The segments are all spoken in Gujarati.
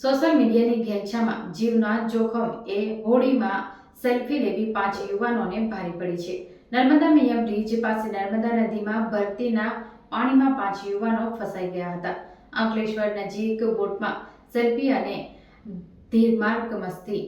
સોશિયલ મીડિયાની ઘેંચામાં જીવના જોખમ એ હોડીમાં સેલ્ફી લેવી પાંચ યુવાનોને ભારે પડી છે. નર્મદા મિયા બ્રિજ પાસે નર્મદા નદીમાં ભરતીના પાણીમાં પાંચ યુવાનો ફસાઈ ગયા હતા. અંકલેશ્વર નજીક બોટમાં સેલ્ફી અને ધીરમાર્ગ મસ્તી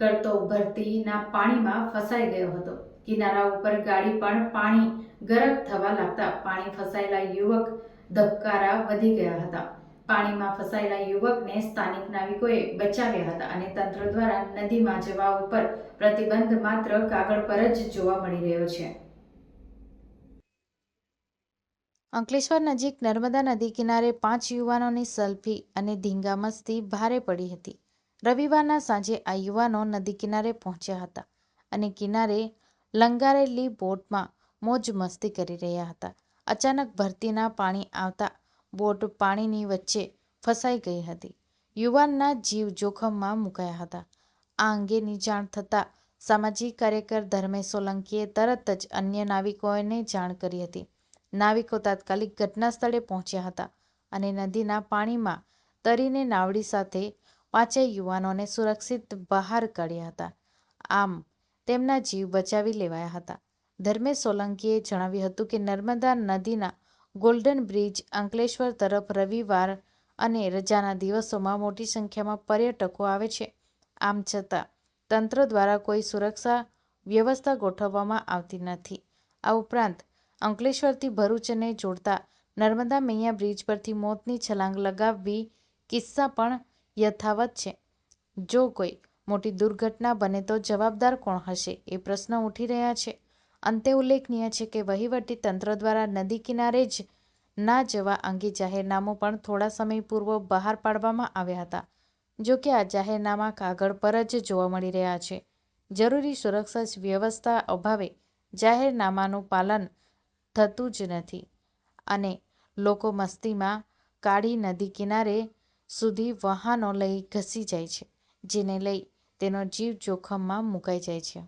કરતો ભરતીના પાણીમાં ફસાઈ ગયો હતો. કિનારા ઉપર ગાડી પણ પાણી ગરક થવા લાગતા પાણી ફસાયેલા યુવક ધબકારા વધી ગયા હતા. પાણીમાં ફસાયેલા યુવકને સ્થાનિક નાવિકોએ બચાવ્યા હતા અને તંત્ર દ્વારા નદીમાં જવા ઉપર પ્રતિબંધ માત્ર કાગળ પર જ જોવા મળી રહ્યો છે. અંકલેશ્વર નજીક નર્મદા નદી કિનારે પાંચ યુવાનોની સલ્ફી અને ધીંગામસ્તી ભારે પડી હતી. રવિવારના સાંજે આ યુવાનો નદી કિનારે પહોંચ્યા હતા અને કિનારે લંગારેલી બોટમાં મોજ મસ્તી કરી રહ્યા હતા. અચાનક ભરતીના પાણી આવતા બોટ પાણીની વચ્ચે ફસાઈ ગઈ હતી. યુવાનના જીવ જોખમમાં મુકાયા હતા. આ અંગેની જાણ થતાં સામાજિક કાર્યકર ધર્મેશ સોલંકીએ તરત જ અન્ય નાવિકોને જાણ કરી હતી. નાવિકો તાત્કાલિક ઘટના સ્થળે પહોંચ્યા હતા અને નદીના પાણીમાં તરીને નાવડી સાથે પાંચેય યુવાનોને સુરક્ષિત બહાર કાઢ્યા હતા. આમ, તેમના જીવ બચાવી લેવાયા હતા. ધર્મેશ સોલંકીએ જણાવ્યું હતું કે નર્મદા નદીના ગોલ્ડન બ્રિજ અંકલેશ્વર તરફ રવિવાર અને રજાના દિવસોમાં મોટી સંખ્યામાં પર્યટકો આવે છે. આમ છતાં, તંત્ર દ્વારા કોઈ સુરક્ષા વ્યવસ્થા ગોઠવવામાં આવતી નથી. આ ઉપરાંત, અંકલેશ્વરથી ભરૂચને જોડતા નર્મદા મૈયા બ્રિજ પરથી મોતની છલાંગ લગાવવી કિસ્સા પણ યથાવત છે. જો કોઈ મોટી દુર્ઘટના બને તો જવાબદાર કોણ હશે એ પ્રશ્ન ઉઠી રહ્યા છે. અંતે ઉલ્લેખનીય છે કે વહીવટી તંત્ર દ્વારા નદી કિનારે જ ના જવા અંગે જાહેરનામું પણ થોડા સમય પૂર્વ બહાર પાડવામાં આવ્યા હતા. જો કે આ જાહેરનામા કાગળ પર જ જોવા મળી રહ્યા છે. જરૂરી સુરક્ષા વ્યવસ્થા અભાવે જાહેરનામાનું પાલન થતું જ નથી અને લોકો મસ્તીમાં કાળી નદી કિનારે સુધી વાહનો લઈ ઘસી જાય છે, જેને લઈ તેનો જીવ જોખમમાં મુકાઈ જાય છે.